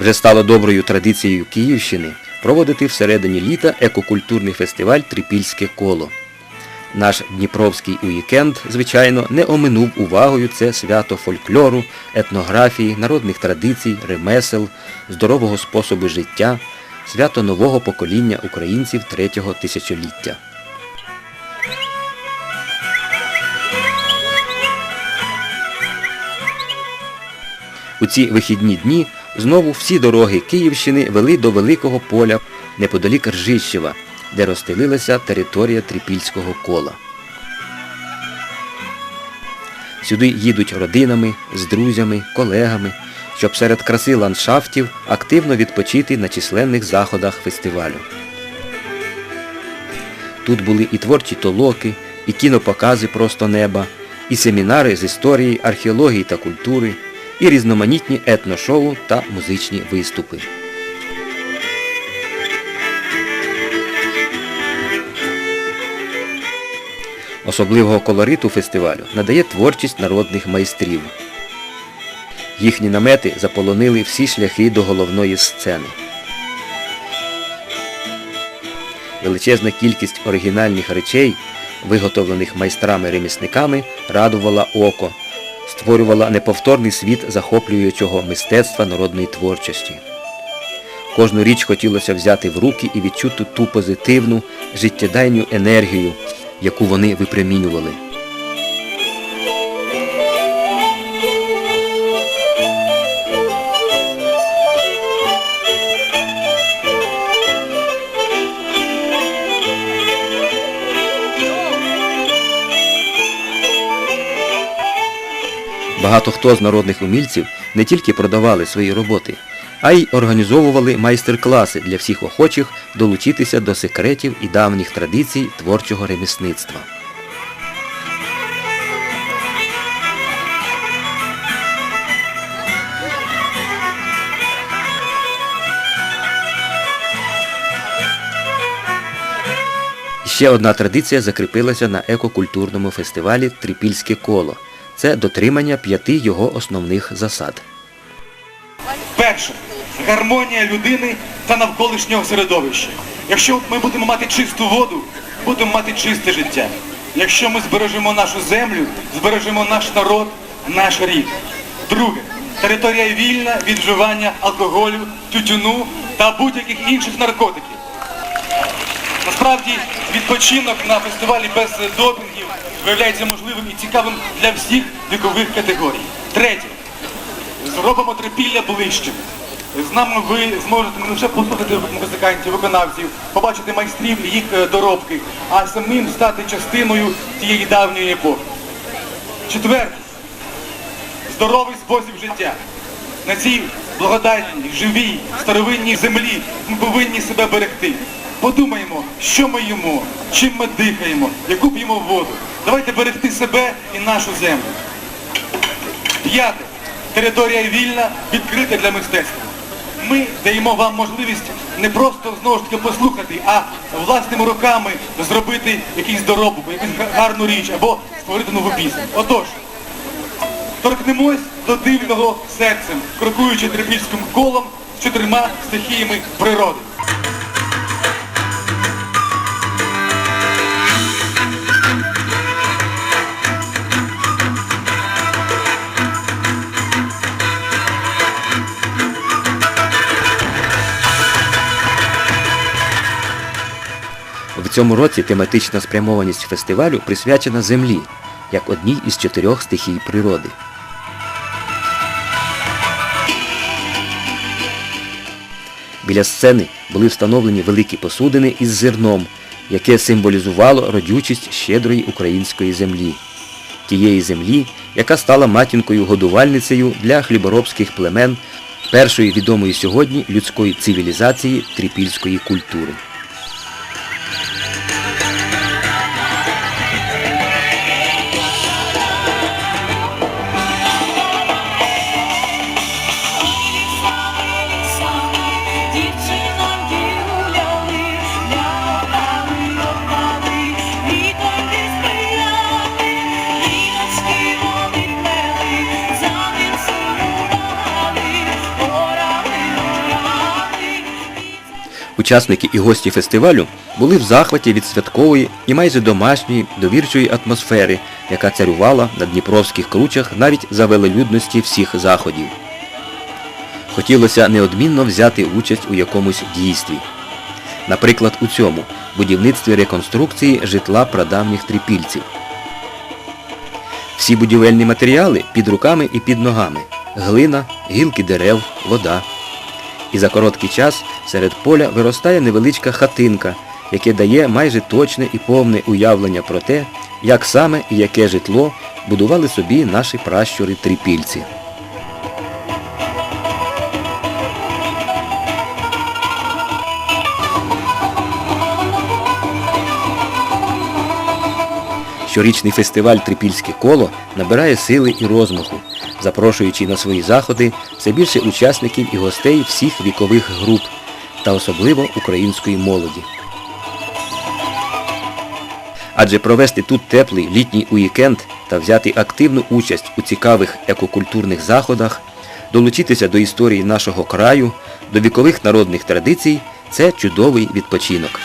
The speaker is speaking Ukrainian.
Вже стало доброю традицією Київщини проводити всередині літа екокультурний фестиваль Трипільське коло. Наш Дніпровський уікенд, звичайно, не оминув увагою це свято фольклору, етнографії, народних традицій, ремесел, здорового способу життя, свято нового покоління українців третього тисячоліття. У ці вихідні дні знову всі дороги Київщини вели до Великого поля неподалік Ржищева, де розстелилася територія Трипільського кола. Сюди їдуть родинами, з друзями, колегами, щоб серед краси ландшафтів активно відпочити на численних заходах фестивалю. Тут були і творчі толоки, і кінопокази просто неба, і семінари з історії, археології та культури, і різноманітні етношоу та музичні виступи. Особливого колориту фестивалю надає творчість народних майстрів. Їхні намети заполонили всі шляхи до головної сцени. Величезна кількість оригінальних речей, виготовлених майстрами-ремісниками, радувала око, створювала неповторний світ захоплюючого мистецтва народної творчості. Кожну річ хотілося взяти в руки і відчути ту позитивну, життєдайню енергію, яку вони випромінювали. Багато хто з народних умільців не тільки продавали свої роботи, а й організовували майстер-класи для всіх охочих долучитися до секретів і давніх традицій творчого ремісництва. Ще одна традиція закріпилася на екокультурному фестивалі Трипільське коло. Це дотримання п'яти його основних засад. Перше гармонія людини та навколишнього середовища. Якщо ми будемо мати чисту воду, будемо мати чисте життя. Якщо ми збережемо нашу землю, збережемо наш народ, наш рід. Друге територія вільна від вживання алкоголю, тютюну та будь-яких інших наркотиків. Насправді відпочинок на фестивалі без допінгів виявляється можливим і цікавим для всіх вікових категорій. Третє. Зробимо трипілля ближчим. З нами ви зможете не лише послухати музикантів, виконавців, побачити майстрів і їх е, доробки, а самим стати частиною тієї давньої епохи. Четверте. Здоровий спосіб життя. На цій благодатній, живій, старовинній землі ми повинні себе берегти. Подумаємо, що ми їмо, чим ми дихаємо, яку п'ємо воду. Давайте берегти себе і нашу землю. П'яте. Територія вільна, відкрита для мистецтва. Ми даємо вам можливість не просто знову ж таки послухати, а власними руками зробити якийсь доробок, якусь гарну річ або створити нову пісню. Отож, торкнемось до дивного серцем, крокуючи трипільським колом з чотирма стихіями природи. В цьому році тематична спрямованість фестивалю присвячена землі, як одній із чотирьох стихій природи. Біля сцени були встановлені великі посудини із зерном, яке символізувало родючість щедрої української землі. Тієї землі, яка стала матінкою-годувальницею для хліборобських племен першої відомої сьогодні людської цивілізації трипільської культури. Учасники і гості фестивалю були в захваті від святкової і майже домашньої довірчої атмосфери, яка царювала на Дніпровських кручах навіть за велелюдності всіх заходів. Хотілося неодмінно взяти участь у якомусь дійстві. Наприклад, у цьому будівництві реконструкції житла прадавніх трипільців. Всі будівельні матеріали під руками і під ногами. Глина, гілки дерев, вода. І за короткий час серед поля виростає невеличка хатинка, яке дає майже точне і повне уявлення про те, як саме і яке житло будували собі наші пращури трипільці. Щорічний фестиваль Трипільське коло набирає сили і розмаху, запрошуючи на свої заходи все більше учасників і гостей всіх вікових груп та особливо української молоді. Адже провести тут теплий літній уікенд та взяти активну участь у цікавих екокультурних заходах, долучитися до історії нашого краю, до вікових народних традицій це чудовий відпочинок.